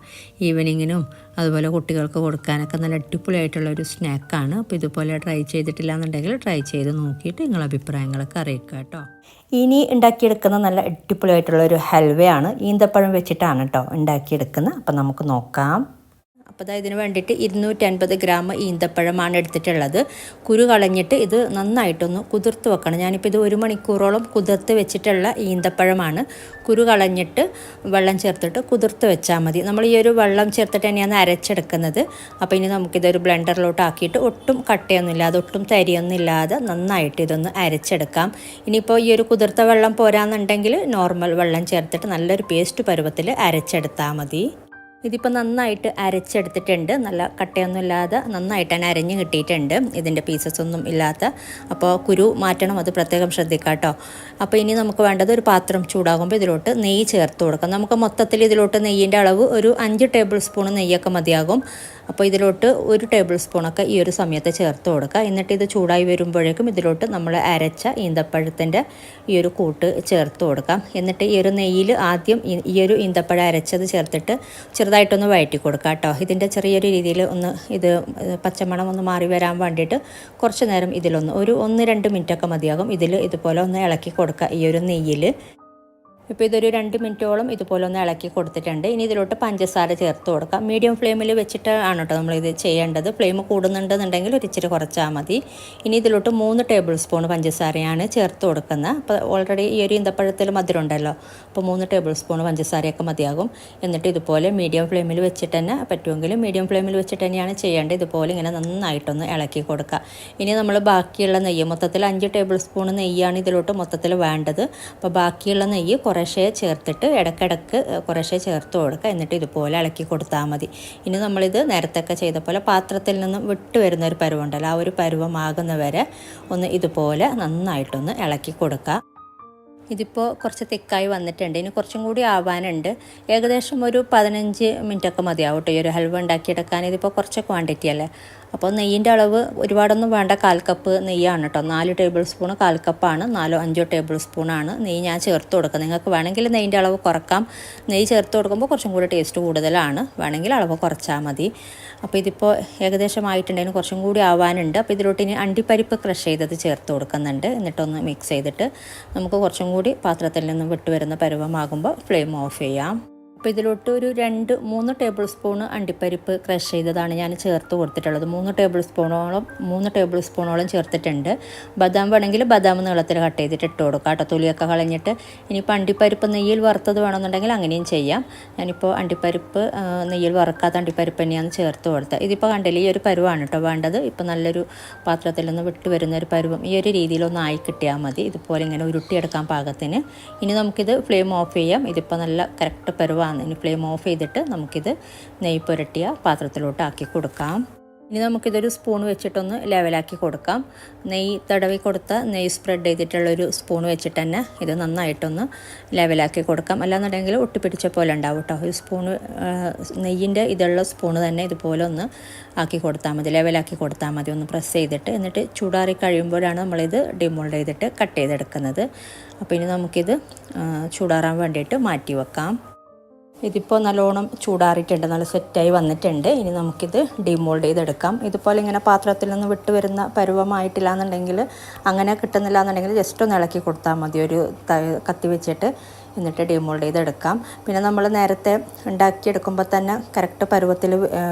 ഈവനിങ്ങിനും അതുപോലെ കുട്ടികൾക്ക് കൊടുക്കാനൊക്കെ നല്ല അടിപൊളിയായിട്ടുള്ള ഒരു സ്നാക്കാണ് അപ്പോൾ ഇതുപോലെ ട്രൈ ചെയ്തിട്ടില്ല എന്നുണ്ടെങ്കിൽ ട്രൈ ചെയ്ത് നോക്കിയിട്ട് നിങ്ങളുടെ അഭിപ്രായങ്ങളൊക്കെ അറിയിക്കുക കേട്ടോ ഇനി ഉണ്ടാക്കിയെടുക്കുന്ന നല്ല അടിപൊളിയായിട്ടുള്ള ഒരു ഹൽവയാണ് ഈന്തപ്പഴം വെച്ചിട്ടാണ് കേട്ടോ ഉണ്ടാക്കിയെടുക്കുന്നത്. അപ്പോൾ നമുക്ക് നോക്കാം. അപ്പോൾ ഇതിന് വേണ്ടിയിട്ട് ഇരുന്നൂറ്റൻപത് ഗ്രാം ഈന്തപ്പഴമാണ് എടുത്തിട്ടുള്ളത്. കുരു കളഞ്ഞിട്ട് ഇത് നന്നായിട്ടൊന്ന് കുതിർത്ത് വെക്കണം. ഞാനിപ്പോൾ ഇത് ഒരു മണിക്കൂറോളം കുതിർത്ത് വെച്ചിട്ടുള്ള ഈന്തപ്പഴമാണ്. കുരു കളഞ്ഞിട്ട് വെള്ളം ചേർത്തിട്ട് കുതിർത്ത് വെച്ചാൽ മതി. നമ്മൾ ഈ ഒരു വെള്ളം ചേർത്തിട്ട് തന്നെയാണ് അരച്ചെടുക്കുന്നത്. അപ്പോൾ ഇനി നമുക്കിതൊരു ബ്ലെൻഡറിലോട്ട് ആക്കിയിട്ട് ഒട്ടും കട്ടയൊന്നും ഇല്ലാതെ ഒട്ടും തരിയൊന്നും ഇല്ലാതെ നന്നായിട്ട് ഇതൊന്ന് അരച്ചെടുക്കാം. ഇനിയിപ്പോൾ ഈ ഒരു കുതിർത്ത വെള്ളം പോരാന്നുണ്ടെങ്കിൽ നോർമൽ വെള്ളം ചേർത്തിട്ട് നല്ലൊരു പേസ്റ്റ് പരുവത്തിൽ അരച്ചെടുത്താൽ മതി. ഇതിപ്പോൾ നന്നായിട്ട് അരച്ചെടുത്തിട്ടുണ്ട്. നല്ല കട്ടയൊന്നുമില്ലാതെ നന്നായിട്ട് തന്നെ അരഞ്ഞ് കിട്ടിയിട്ടുണ്ട്. ഇതിന്റെ പീസസ് ഒന്നും ഇല്ലാത്ത. അപ്പോൾ കുരു മാറ്റണം അത് പ്രത്യേകം ശ്രദ്ധിക്കാം കേട്ടോ അപ്പോൾ ഇനി നമുക്ക് വേണ്ടത് ഒരു പാത്രം ചൂടാകുമ്പോൾ ഇതിലോട്ട് നെയ്യ് ചേർത്ത് കൊടുക്കാം. നമുക്ക് മൊത്തത്തിൽ ഇതിലോട്ട് നെയ്യിന്റെ അളവ് ഒരു അഞ്ച് ടേബിൾ സ്പൂൺ നെയ്യൊക്കെ മതിയാകും. അപ്പോൾ ഇതിലോട്ട് ഒരു ടേബിൾ സ്പൂണൊക്കെ ഈ ഒരു സമയത്ത് ചേർത്ത് കൊടുക്കുക. എന്നിട്ട് ഇത് ചൂടായി വരുമ്പോഴേക്കും ഇതിലോട്ട് നമ്മൾ അരച്ച ഈന്തപ്പഴത്തിന്റെ ഈ ഒരു കൂട്ട് ചേർത്ത് കൊടുക്കാം എന്നിട്ട് ഈ ഒരു നെയ്യിൽ ആദ്യം ഈ- ഒരു ഈന്തപ്പഴം അരച്ചത് ചേർത്തിട്ട് ചെറുതായിട്ടൊന്ന് വഴറ്റി കൊടുക്കുക കേട്ടോ. ഇതിന്റെ ചെറിയൊരു രീതിയിൽ ഒന്ന് ഇത് പച്ചമണം ഒന്ന് മാറി വരാൻ വേണ്ടിയിട്ട് കുറച്ച് നേരം ഇതിലൊന്ന് ഒരു ഒന്ന് രണ്ട് മിനിറ്റൊക്കെ മതിയാകും ഇതിൽ ഇതുപോലെ ഒന്ന് ഇളക്കി കൊടുക്കുക ഈ ഒരു നെയ്യിൽ. ഇപ്പോൾ ഇതൊരു രണ്ട് മിനിറ്റോളം ഇതുപോലെ ഒന്ന് ഇളക്കി കൊടുത്തിട്ടുണ്ട്. ഇനി ഇതിലോട്ട് പഞ്ചസാര ചേർത്ത് കൊടുക്കാം. മീഡിയം ഫ്ലെയിമിൽ വെച്ചിട്ട് ആണ് കേട്ടോ നമ്മളിത് ചെയ്യേണ്ടത്. ഫ്ലെയിം കൂടുന്നുണ്ടെന്നുണ്ടെങ്കിൽ ഒരു ഇച്ചിരി കുറച്ചാൽ മതി. ഇനി ഇതിലോട്ട് മൂന്ന് ടേബിൾ സ്പൂൺ പഞ്ചസാരയാണ് ചേർത്ത് കൊടുക്കുന്നത്. അപ്പോൾ ഓൾറെഡി ഈ ഒരു ഈന്തപ്പഴത്തിൽ മധുരം ഉണ്ടല്ലോ. അപ്പോൾ മൂന്ന് ടേബിൾ സ്പൂൺ പഞ്ചസാരയൊക്കെ മതിയാകും. എന്നിട്ട് ഇതുപോലെ മീഡിയം ഫ്ലെയിമിൽ വെച്ചിട്ട് തന്നെ പറ്റുമെങ്കിൽ മീഡിയം ഫ്ലെയിമിൽ വെച്ചിട്ട് തന്നെയാണ് ചെയ്യേണ്ടത്. ഇതുപോലെ ഇങ്ങനെ നന്നായിട്ടൊന്ന് ഇളക്കി കൊടുക്കുക. ഇനി നമ്മൾ ബാക്കിയുള്ള നെയ്യ് മൊത്തത്തിൽ അഞ്ച് ടേബിൾ സ്പൂൺ നെയ്യാണ് ഇതിലോട്ട് മൊത്തത്തിൽ വേണ്ടത്. അപ്പോൾ ബാക്കിയുള്ള നെയ്യ് കുറേശ്ശെ ചേർത്തിട്ട് ഇടയ്ക്കിടയ്ക്ക് കുറേശ്ശെ ചേർത്ത് കൊടുക്കുക. എന്നിട്ട് ഇതുപോലെ ഇളക്കി കൊടുത്താൽ മതി. ഇനി നമ്മളിത് നേരത്തൊക്കെ ചെയ്ത പോലെ പാത്രത്തിൽ നിന്നും വിട്ടു വരുന്ന ഒരു പരുവുണ്ടല്ലോ. ആ ഒരു പരുവമാകുന്ന വരെ ഒന്ന് ഇതുപോലെ നന്നായിട്ടൊന്ന് ഇളക്കി കൊടുക്കുക. ഇതിപ്പോൾ കുറച്ച് തിക്കായി വന്നിട്ടുണ്ട്. ഇനി കുറച്ചും കൂടി ആവാനുണ്ട്. ഏകദേശം ഒരു പതിനഞ്ച് മിനിറ്റൊക്കെ മതിയാവും കേട്ടോ ഈ ഒരു ഹൽവ ഉണ്ടാക്കിയെടുക്കാൻ. ഇതിപ്പോൾ കുറച്ച് ക്വാണ്ടിറ്റി അല്ലേ? അപ്പോൾ നെയ്യിന്റെ അളവ് ഒരുപാടൊന്നും വേണ്ട കാൽ കപ്പ് നെയ്യാണ് കേട്ടോ നാല് ടേബിൾ സ്പൂൺ കാൽ കപ്പാണ് നാലോ അഞ്ചോ ടേബിൾ സ്പൂണാണ് നെയ്യ് ഞാൻ ചേർത്ത് കൊടുക്കുക നിങ്ങൾക്ക് വേണമെങ്കിൽ നെയ്യിന്റെ അളവ് കുറക്കാം. നെയ്യ് ചേർത്ത് കൊടുക്കുമ്പോൾ കുറച്ചും കൂടി ടേസ്റ്റ് കൂടുതലാണ്. വേണമെങ്കിൽ അളവ് കുറച്ചാൽ മതി. അപ്പോൾ ഇതിപ്പോൾ ഏകദേശം ആയിട്ടുണ്ടെങ്കിൽ കുറച്ചും കൂടി ആവാനുണ്ട്. അപ്പോൾ ഇതിലോട്ട് ഇനി അണ്ടിപ്പരിപ്പ് ക്രഷ് ചെയ്തത് ചേർത്ത് കൊടുക്കുന്നുണ്ട്. എന്നിട്ടൊന്ന് മിക്സ് ചെയ്തിട്ട് നമുക്ക് കുറച്ചും കൂടി പാത്രത്തിൽ നിന്നും വിട്ടുവരുന്ന പരുവമാകുമ്പോൾ ഫ്ലെയിം ഓഫ് ചെയ്യാം. അപ്പോൾ ഇതിലോട്ട് ഒരു രണ്ട് മൂന്ന് ടേബിൾ സ്പൂൺ അണ്ടിപ്പരിപ്പ് ക്രഷ് ചെയ്തതാണ് ഞാൻ ചേർത്ത് കൊടുത്തിട്ടുള്ളത്. മൂന്ന് ടേബിൾ സ്പൂണോളം മൂന്ന് ടേബിൾ സ്പൂണോളം ചേർത്തിട്ടുണ്ട്. ബദാം വേണമെങ്കിൽ ബദാം നീളത്തിൽ കട്ട് ചെയ്തിട്ട് ഇട്ട് കൊടുക്കാം കേട്ടോ. കളഞ്ഞിട്ട് ഇനിയിപ്പോൾ അണ്ടിപ്പരിപ്പ് നെയ്യിൽ വറുത്തത് വേണമെന്നുണ്ടെങ്കിൽ അങ്ങനെയും ചെയ്യാം. ഞാനിപ്പോൾ അണ്ടിപ്പരിപ്പ് നെയ്യിൽ വറുക്കാത്ത അണ്ടിപ്പരിപ്പ് തന്നെയാണ് ചേർത്ത് കൊടുത്തത്. ഇതിപ്പോൾ കണ്ടില്ല ഈ ഒരു പരുവാണ് കേട്ടോ വേണ്ടത്. ഇപ്പോൾ നല്ലൊരു പാത്രത്തിൽ നിന്ന് വിട്ട് വരുന്ന ഒരു പരുവം ഈ ഒരു രീതിയിലൊന്ന് ആയി കിട്ടിയാൽ മതി. ഇതുപോലെ ഇങ്ങനെ ഉരുട്ടിയെടുക്കാൻ പാകത്തിന്. ഇനി നമുക്കിത് ഫ്ലെയിം ഓഫ് ചെയ്യാം. ഇതിപ്പോൾ നല്ല കറക്റ്റ് പരുവാണ്. ഇനി ഫ്ലെയിം ഓഫ് ചെയ്തിട്ട് നമുക്കിത് നെയ്യ് പുരട്ടിയ പാത്രത്തിലോട്ട് ആക്കി കൊടുക്കാം. ഇനി നമുക്കിതൊരു സ്പൂൺ വെച്ചിട്ടൊന്ന് ലെവലാക്കി കൊടുക്കാം. നെയ്യ് തടവി കൊടുത്ത നെയ്യ് സ്പ്രെഡ് ചെയ്തിട്ടുള്ളൊരു സ്പൂൺ വെച്ചിട്ട് തന്നെ ഇത് നന്നായിട്ടൊന്ന് ലെവലാക്കി കൊടുക്കാം. അല്ലാന്നുണ്ടെങ്കിൽ ഒട്ടിപ്പിടിച്ച പോലെ ഉണ്ടാവും കേട്ടോ ഒരു സ്പൂൺ നെയ്യിന്റെ ഇതുള്ള സ്പൂൺ തന്നെ ഇതുപോലെ ഒന്ന് ആക്കി കൊടുത്താൽ മതി. ലെവലാക്കി കൊടുത്താൽ മതി. ഒന്ന് പ്രസ് ചെയ്തിട്ട് എന്നിട്ട് ചൂടാറി കഴിയുമ്പോഴാണ് നമ്മളിത് ഡിമോൾഡ് ചെയ്തിട്ട് കട്ട് ചെയ്തെടുക്കുന്നത്. അപ്പോൾ ഇനി നമുക്കിത് ചൂടാറാൻ വേണ്ടിയിട്ട് മാറ്റി വെക്കാം. ഇതിപ്പോൾ നല്ലോണം ചൂടാറിയിട്ടുണ്ട് നല്ല സെറ്റായി വന്നിട്ടുണ്ട്. ഇനി നമുക്കിത് ഡിമോൾഡ് ചെയ്തെടുക്കാം. ഇതുപോലെ ഇങ്ങനെ പാത്രത്തിൽ നിന്ന് വിട്ട് വരുന്ന പരുവമായിട്ടില്ല എന്നുണ്ടെങ്കിൽ അങ്ങനെ കിട്ടുന്നില്ല എന്നുണ്ടെങ്കിൽ ജസ്റ്റ് ഒന്ന് ഇളക്കി കൊടുത്താൽ മതി. ഒരു കത്തി വെച്ചിട്ട് എന്നിട്ട് ഡിമോൾഡ് ചെയ്തെടുക്കാം. പിന്നെ നമ്മൾ നേരത്തെ ഉണ്ടാക്കിയെടുക്കുമ്പോൾ തന്നെ കറക്റ്റ് പരുവത്തിൽ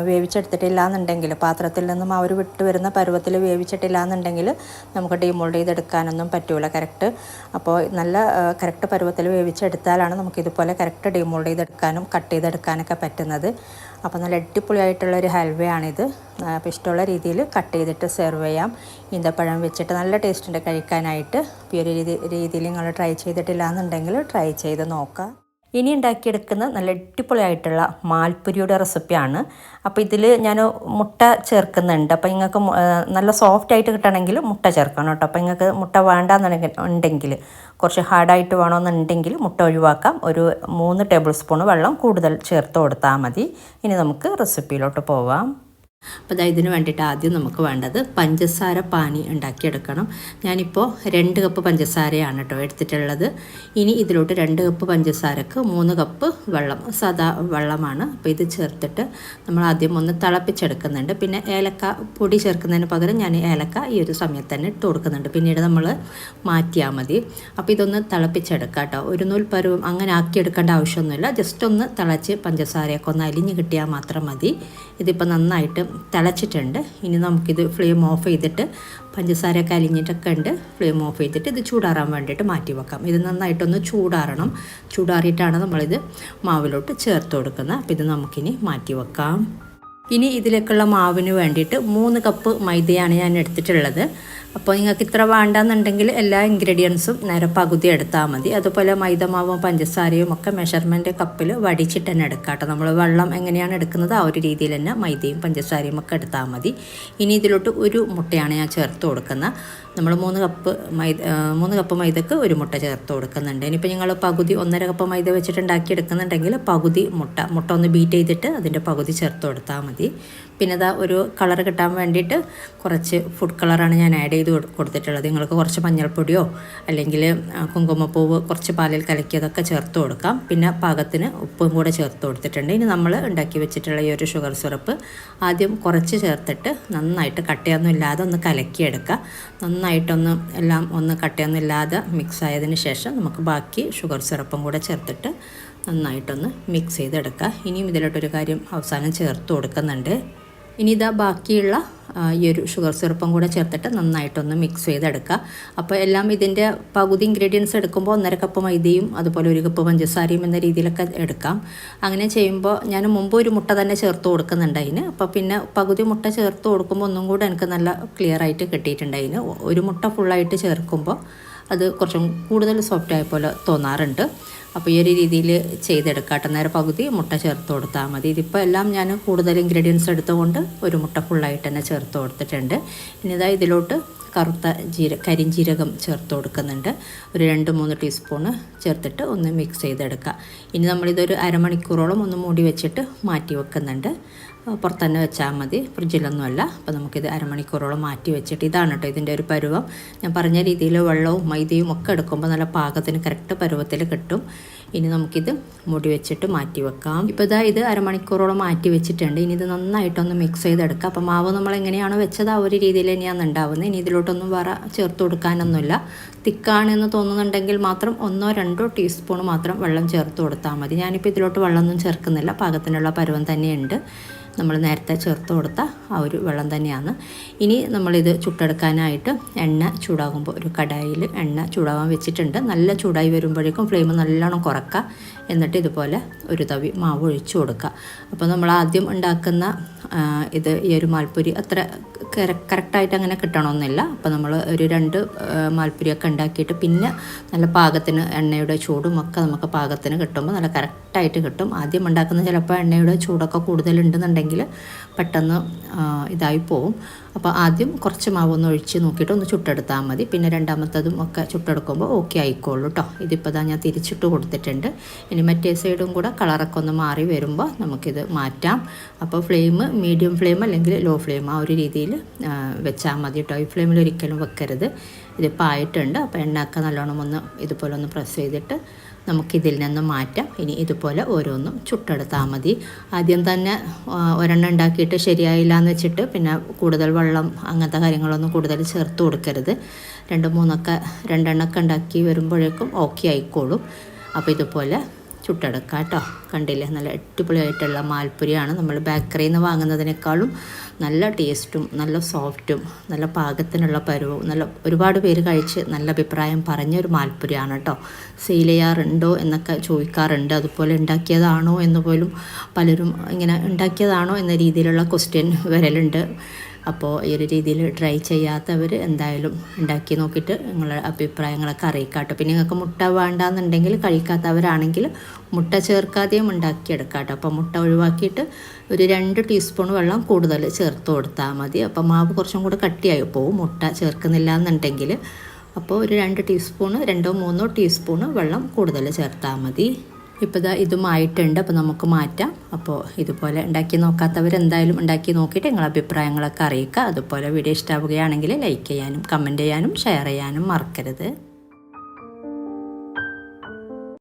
വേവിച്ചെടുത്തിട്ടില്ല എന്നുണ്ടെങ്കിൽ പാത്രത്തിൽ നിന്നും ഒരു വിട്ട് വരുന്ന പരുവത്തിൽ വേവിച്ചിട്ടില്ല എന്നുണ്ടെങ്കിൽ നമുക്ക് ഡിമോൾഡ് ചെയ്തെടുക്കാനൊന്നും പറ്റൂല കറക്റ്റ് അപ്പോൾ നല്ല കറക്റ്റ് പരുവത്തിൽ വേവിച്ചെടുത്താലാണ് നമുക്ക് ഇതുപോലെ കറക്റ്റ് ഡിമോൾഡ് ചെയ്തെടുക്കാനും കട്ട് ചെയ്തെടുക്കാനൊക്കെ പറ്റുന്നത്. അപ്പോൾ നല്ല അടിപൊളിയായിട്ടുള്ള ഒരു ഹൽവയാണിത് അപ്പോൾ ഇഷ്ടമുള്ള രീതിയിൽ കട്ട് ചെയ്തിട്ട് സെർവ് ചെയ്യാം. ഈന്തപ്പഴം വെച്ചിട്ട് നല്ല ടേസ്റ്റ് ഉണ്ട് കഴിക്കാനായിട്ട് ഈ ഒരു രീതി രീതിയിൽ നിങ്ങൾ ട്രൈ ചെയ്തിട്ടില്ല എന്നുണ്ടെങ്കിൽ ട്രൈ ചെയ്ത് നോക്കാം. ഇനി ഉണ്ടാക്കിയെടുക്കുന്ന നല്ല അടിപൊളിയായിട്ടുള്ള മാൽപ്പുരിയുടെ റെസിപ്പിയാണ്. അപ്പോൾ ഇതിൽ ഞാൻ മുട്ട ചേർക്കുന്നുണ്ട്. അപ്പോൾ നിങ്ങൾക്ക് നല്ല സോഫ്റ്റ് ആയിട്ട് കിട്ടണമെങ്കിൽ മുട്ട ചേർക്കണം കേട്ടോ. അപ്പോൾ നിങ്ങൾക്ക് മുട്ട വേണ്ടാന്നുണ്ടെങ്കിൽ ഉണ്ടെങ്കിൽ കുറച്ച് ഹാർഡായിട്ട് വേണമെന്നുണ്ടെങ്കിൽ മുട്ട ഒഴിവാക്കാം. ഒരു മൂന്ന് ടേബിൾ സ്പൂൺ വെള്ളം കൂടുതൽ ചേർത്ത് കൊടുത്താൽ മതി. ഇനി നമുക്ക് റെസിപ്പിയിലോട്ട് പോവാം. അപ്പോൾ ഇതാ ഇതിന് വേണ്ടിയിട്ട് ആദ്യം നമുക്ക് വേണ്ടത് പഞ്ചസാര പാനി ഉണ്ടാക്കിയെടുക്കണം. ഞാനിപ്പോൾ രണ്ട് കപ്പ് പഞ്ചസാരയാണ് കേട്ടോ എടുത്തിട്ടുള്ളത്. ഇനി ഇതിലോട്ട് രണ്ട് കപ്പ് പഞ്ചസാരക്ക് മൂന്ന് കപ്പ് വെള്ളം സാദാ വെള്ളമാണ്. അപ്പോൾ ഇത് ചേർത്തിട്ട് നമ്മൾ ആദ്യം ഒന്ന് തിളപ്പിച്ചെടുക്കുന്നുണ്ട്. പിന്നെ ഏലക്ക പൊടി ചേർക്കുന്നതിന് പകരം ഞാൻ ഏലക്ക ഈ ഒരു സമയത്ത് തന്നെ ഇട്ട് കൊടുക്കുന്നുണ്ട്. പിന്നീട് നമ്മൾ മാറ്റിയാൽ മതി. അപ്പോൾ ഇതൊന്ന് തിളപ്പിച്ചെടുക്കാം കേട്ടോ ഒരു നൂൽ പരുവം അങ്ങനെ ആക്കിയെടുക്കേണ്ട ആവശ്യമൊന്നുമില്ല. ജസ്റ്റ് ഒന്ന് തിളച്ച് പഞ്ചസാരയൊക്കെ ഒന്ന് അലിഞ്ഞ് കിട്ടിയാൽ മാത്രം മതി. ഇതിപ്പോൾ നന്നായിട്ട് തിളച്ചിട്ടുണ്ട്. ഇനി നമുക്കിത് ഫ്ലെയിം ഓഫ് ചെയ്തിട്ട് പഞ്ചസാര കലിഞ്ഞിട്ടൊക്കെ ഉണ്ട്. ഫ്ലെയിം ഓഫ് ചെയ്തിട്ട് ഇത് ചൂടാറാൻ വേണ്ടിയിട്ട് മാറ്റി വെക്കാം. ഇത് നന്നായിട്ടൊന്ന് ചൂടാറണം. ചൂടാറിയിട്ടാണ് നമ്മളിത് മാവിലോട്ട് ചേർത്ത് കൊടുക്കുന്നത്. അപ്പോൾ ഇത് നമുക്കിനി മാറ്റി വെക്കാം. ഇനി ഇതിലേക്കുള്ള മാവിന് വേണ്ടിയിട്ട് മൂന്ന് കപ്പ് മൈദയാണ് ഞാൻ എടുത്തിട്ടുള്ളത്. അപ്പോൾ നിങ്ങൾക്ക് ഇത്ര വേണ്ടെന്നുണ്ടെങ്കിൽ എല്ലാ ഇൻഗ്രീഡിയൻസും നേരെ പകുതി എടുത്താൽ മതി. അതുപോലെ മൈദമാവും പഞ്ചസാരയും ഒക്കെ മെഷർമെന്റ് കപ്പിൽ വടിച്ചിട്ട് തന്നെ എടുക്കാം കേട്ടോ. നമ്മൾ വെള്ളം എങ്ങനെയാണ് എടുക്കുന്നത് ആ ഒരു രീതിയിൽ തന്നെ മൈദയും പഞ്ചസാരയും ഒക്കെ എടുത്താൽ മതി. ഇനി ഇതിലോട്ട് ഒരു മുട്ടയാണ് ഞാൻ ചേർത്ത് കൊടുക്കുന്നത്. നമ്മൾ മൂന്ന് കപ്പ് മൈദ മൂന്ന് കപ്പ് മൈദക്ക് ഒരു മുട്ട ചേർത്ത് കൊടുക്കുന്നുണ്ട്. ഇനിയിപ്പോൾ ഞങ്ങൾ പകുതി ഒന്നര കപ്പ് മൈദ വെച്ചിട്ട് ഉണ്ടാക്കി എടുക്കുന്നുണ്ടെങ്കിൽ പകുതി മുട്ട മുട്ട ഒന്ന് ബീറ്റ് ചെയ്തിട്ട് അതിന്റെ പകുതി ചേർത്ത് കൊടുത്താൽ മതി. പിന്നെ ഇതാ ഒരു കളർ കിട്ടാൻ വേണ്ടിയിട്ട് കുറച്ച് ഫുഡ് കളറാണ് ഞാൻ ആഡ് ചെയ്ത് കൊടുത്തിട്ടുള്ളത്. നിങ്ങൾക്ക് കുറച്ച് മഞ്ഞൾപ്പൊടിയോ അല്ലെങ്കിൽ കുങ്കുമപ്പൂവ് കുറച്ച് പാലിൽ കലക്കിയതൊക്കെ ചേർത്ത് കൊടുക്കാം. പിന്നെ പാകത്തിന് ഉപ്പും കൂടെ ചേർത്ത് കൊടുത്തിട്ടുണ്ട്. ഇനി നമ്മൾ ഉണ്ടാക്കി വെച്ചിട്ടുള്ള ഈ ഒരു ഷുഗർ സിറപ്പ് ആദ്യം കുറച്ച് ചേർത്തിട്ട് നന്നായിട്ട് കട്ടയൊന്നും ഇല്ലാതെ ഒന്ന് കലക്കിയെടുക്കുക. നന്നായിട്ടൊന്ന് എല്ലാം ഒന്ന് കട്ടയൊന്നും ഇല്ലാതെ മിക്സ് ആയതിന് ശേഷം നമുക്ക് ബാക്കി ഷുഗർ സിറപ്പും കൂടെ ചേർത്തിട്ട് നന്നായിട്ടൊന്ന് മിക്സ് ചെയ്തെടുക്കുക. ഇനിയും ഇതിലോട്ടൊരു കാര്യം അവസാനം ചേർത്ത് കൊടുക്കുന്നുണ്ട്. ഇനി ഇതാ ബാക്കിയുള്ള ഈ ഒരു ഷുഗർ സിറപ്പും കൂടെ ചേർത്തിട്ട് നന്നായിട്ടൊന്ന് മിക്സ് ചെയ്തെടുക്കുക അപ്പോൾ എല്ലാം ഇതിന്റെ പകുതി ഇൻഗ്രീഡിയൻസ് എടുക്കുമ്പോൾ ഒന്നര കപ്പ് മൈദയും അതുപോലെ ഒരു കപ്പ് പഞ്ചസാരയും എന്ന രീതിയിലൊക്കെ എടുക്കാം. അങ്ങനെ ചെയ്യുമ്പോൾ ഞാൻ മുമ്പ് ഒരു മുട്ട തന്നെ ചേർത്ത് കൊടുക്കുന്നുണ്ട് അതിന്. അപ്പോൾ പിന്നെ പകുതി മുട്ട ചേർത്ത് കൊടുക്കുമ്പോൾ ഒന്നും കൂടെ എനിക്ക് നല്ല ക്ലിയർ ആയിട്ട് കിട്ടിയിട്ടുണ്ട് അതിന്. ഒരു മുട്ട ഫുള്ളായിട്ട് ചേർക്കുമ്പോൾ അത് കുറച്ചും കൂടുതൽ സോഫ്റ്റ് ആയ പോലെ തോന്നാറുണ്ട്. അപ്പോൾ ഈ ഒരു രീതിയിൽ ചെയ്തെടുക്കാട്ട. നേരെ പകുതി മുട്ട ചേർത്ത് കൊടുത്താൽ മതി. ഇതിപ്പോൾ എല്ലാം ഞാൻ കൂടുതൽ ഇൻഗ്രീഡിയൻസ് എടുത്തുകൊണ്ട് ഒരു മുട്ട ഫുള്ളായിട്ട് തന്നെ ചേർത്ത് കൊടുത്തിട്ടുണ്ട്. ഇനി ഇതാ ഇതിലോട്ട് കറുത്ത ജീര കരിഞ്ജീരകം ചേർത്ത് കൊടുക്കുന്നുണ്ട്. ഒരു രണ്ട് മൂന്ന് ടീസ്പൂണ് ചേർത്തിട്ട് ഒന്ന് മിക്സ് ചെയ്തെടുക്കുക ഇനി നമ്മളിതൊരു അരമണിക്കൂറോളം ഒന്ന് മൂടി വെച്ചിട്ട് മാറ്റി വെക്കുന്നുണ്ട്. പുറത്ത് തന്നെ വെച്ചാൽ മതി. ഫ്രിഡ്ജിലൊന്നുമല്ല. അപ്പോൾ നമുക്കിത് അരമണിക്കൂറോളം മാറ്റി വെച്ചിട്ട് ഇതാണ് കേട്ടോ ഇതിന്റെ ഒരു പരുവം. ഞാൻ പറഞ്ഞ രീതിയിൽ വെള്ളവും മൈദയും ഒക്കെ എടുക്കുമ്പോൾ നല്ല പാകത്തിന് കറക്റ്റ് പരുവത്തിൽ കിട്ടും. ഇനി നമുക്കിത് മുടി വെച്ചിട്ട് മാറ്റി വെക്കാം. ഇപ്പോൾ ഇതാ ഇത് അരമണിക്കൂറോളം മാറ്റി വെച്ചിട്ടുണ്ട്. ഇനി ഇത് നന്നായിട്ടൊന്ന് മിക്സ് ചെയ്തെടുക്കാം. അപ്പോൾ മാവ് നമ്മൾ എങ്ങനെയാണോ വെച്ചത് ആ ഒരു രീതിയിൽ തന്നെയാണ് ഉണ്ടാവുന്നത്. ഇനി ഇതിലോട്ടൊന്നും വേറെ ചേർത്ത് കൊടുക്കാനൊന്നുമില്ല. തിക്കാണെന്ന് തോന്നുന്നുണ്ടെങ്കിൽ മാത്രം ഒന്നോ രണ്ടോ ടീസ്പൂൺ മാത്രം വെള്ളം ചേർത്ത് കൊടുത്താൽ മതി. ഞാനിപ്പോൾ ഇതിലോട്ട് വെള്ളമൊന്നും ചേർക്കുന്നില്ല. പാകത്തിനുള്ള പരുവം തന്നെയുണ്ട്. നമ്മൾ നേരത്തെ ചേർത്ത് കൊടുത്ത ആ ഒരു വെള്ളം തന്നെയാണ്. ഇനി നമ്മളിത് ചുട്ടെടുക്കാനായിട്ട് എണ്ണ ചൂടാകുമ്പോൾ ഒരു കടായിൽ എണ്ണ ചൂടാകാൻ വെച്ചിട്ടുണ്ട്. നല്ല ചൂടായി വരുമ്പോഴേക്കും ഫ്ലെയിം നല്ലോണം കുറക്കുക. എന്നിട്ട് ഇതുപോലെ ഒരു തവി മാവ് ഒഴിച്ചു കൊടുക്കുക. അപ്പോൾ നമ്മൾ ആദ്യം ഉണ്ടാക്കുന്ന ഇത് ഈ ഒരു മാൽപ്പൊരി അത്ര കറക്റ്റായിട്ട് അങ്ങനെ കിട്ടണമെന്നില്ല അപ്പോൾ നമ്മൾ ഒരു രണ്ട് മാൽപ്പുരിയൊക്കെ ഉണ്ടാക്കിയിട്ട് പിന്നെ നല്ല പാകത്തിന് എണ്ണയുടെ ചൂടും ഒക്കെ നമുക്ക് പാകത്തിന് കിട്ടുമ്പോൾ നല്ല കറക്റ്റായിട്ട് കിട്ടും. ആദ്യം ഉണ്ടാക്കുന്ന ചിലപ്പോൾ എണ്ണയുടെ ചൂടൊക്കെ കൂടുതലുണ്ടെന്നുണ്ടെങ്കിൽ പെട്ടെന്ന് ഇതായി പോവും. അപ്പോൾ ആദ്യം കുറച്ച് മാവൊന്ന് ഒഴിച്ച് നോക്കിയിട്ട് ഒന്ന് ചുട്ടെടുത്താൽ മതി. പിന്നെ രണ്ടാമത്തതും ഒക്കെ ചുട്ടെടുക്കുമ്പോൾ ഓക്കെ ആയിക്കോളൂ കേട്ടോ ഇതിപ്പോൾ ഇതാ ഞാൻ തിരിച്ചിട്ട് കൊടുത്തിട്ടുണ്ട്. ഇനി മറ്റേ സൈഡും കൂടെ കളറൊക്കെ ഒന്ന് മാറി വരുമ്പോൾ നമുക്കിത് മാറ്റാം. അപ്പോൾ ഫ്ലെയിം മീഡിയം ഫ്ലെയിം അല്ലെങ്കിൽ ലോ ഫ്ലെയിം ആ ഒരു രീതിയിൽ വെച്ചാൽ മതി കേട്ടോ ഈ ഫ്ലെയിമിൽ ഒരിക്കലും വെക്കരുത്. ഇതിപ്പോൾ ആയിട്ടുണ്ട്. അപ്പോൾ എണ്ണയൊക്കെ നല്ലോണം ഒന്ന് ഇതുപോലെ ഒന്ന് പ്രസ് ചെയ്തിട്ട് നമുക്കിതിൽ നിന്ന് മാറ്റാം. ഇനി ഇതുപോലെ ഓരോന്നും ചുട്ടെടുത്താൽ മതി. ആദ്യം തന്നെ ഒരെണ്ണം ഉണ്ടാക്കിയിട്ട് ശരിയായില്ല എന്ന് വെച്ചിട്ട് പിന്നെ കൂടുതൽ വെള്ളം അങ്ങനത്തെ കാര്യങ്ങളൊന്നും കൂടുതൽ ചേർത്ത് കൊടുക്കരുത്. രണ്ട് മൂന്നൊക്കെ രണ്ടെണ്ണമൊക്കെ ഉണ്ടാക്കി വരുമ്പോഴേക്കും ഓക്കെ ആയിക്കോളും. അപ്പോൾ ഇതുപോലെ ചുട്ടെടുക്കാം കേട്ടോ. കണ്ടില്ലേ? നല്ല അടിപൊളിയായിട്ടുള്ള മാൽപ്പുരിയാണ്. നമ്മൾ ബേക്കറിയിൽ നിന്ന് വാങ്ങുന്നതിനേക്കാളും നല്ല ടേസ്റ്റും നല്ല സോഫ്റ്റും നല്ല പാകത്തിനുള്ള പരുവും നല്ല ഒരുപാട് പേര് കഴിച്ച് നല്ല അഭിപ്രായം പറഞ്ഞൊരു മാൽപ്പുരിയാണ് കേട്ടോ. സെയിൽ ചെയ്യാറുണ്ടോ എന്നൊക്കെ ചോദിക്കാറുണ്ട്. അതുപോലെ ഉണ്ടാക്കിയതാണോ എന്ന് പോലും പലരും ഇങ്ങനെ ഉണ്ടാക്കിയതാണോ എന്ന രീതിയിലുള്ള ക്വസ്റ്റ്യൻ വരലുണ്ട്. അപ്പോൾ ഈ ഒരു രീതിയിൽ ട്രൈ ചെയ്യാത്തവർ എന്തായാലും ഉണ്ടാക്കി നോക്കിയിട്ട് നിങ്ങളുടെ അഭിപ്രായങ്ങളൊക്കെ അറിയിക്കാട്ടോ പിന്നെ നിങ്ങൾക്ക് മുട്ട വേണ്ടാന്നുണ്ടെങ്കിൽ കഴിക്കാത്തവരാണെങ്കിൽ മുട്ട ചേർക്കാതെയും ഉണ്ടാക്കിയെടുക്കാം കേട്ടോ. അപ്പോൾ മുട്ട ഒഴിവാക്കിയിട്ട് ഒരു രണ്ട് ടീസ്പൂൺ വെള്ളം കൂടുതൽ ചേർത്ത് കൊടുത്താൽ മതി. അപ്പം മാവ് കുറച്ചും കൂടെ കട്ടിയായി. പോവും മുട്ട ചേർക്കുന്നില്ല എന്നുണ്ടെങ്കിൽ അപ്പോൾ ഒരു രണ്ട് ടീസ്പൂണ് രണ്ടോ മൂന്നോ ടീസ്പൂണ് വെള്ളം കൂടുതൽ ചേർത്താൽ മതി. ഇപ്പോൾ ഇതാ ഇതുമായിട്ടുണ്ട്. അപ്പോൾ നമുക്ക് മാറ്റാം. അപ്പോൾ ഇതുപോലെ ഉണ്ടാക്കി നോക്കാത്തവർ എന്തായാലും ഉണ്ടാക്കി നോക്കിയിട്ട് നിങ്ങളുടെ അഭിപ്രായങ്ങളൊക്കെ അറിയിക്കുക. അതുപോലെ വീഡിയോ ഇഷ്ടമാവുകയാണെങ്കിൽ ലൈക്ക് ചെയ്യാനും കമന്റ് ചെയ്യാനും ഷെയർ ചെയ്യാനും മറക്കരുത്.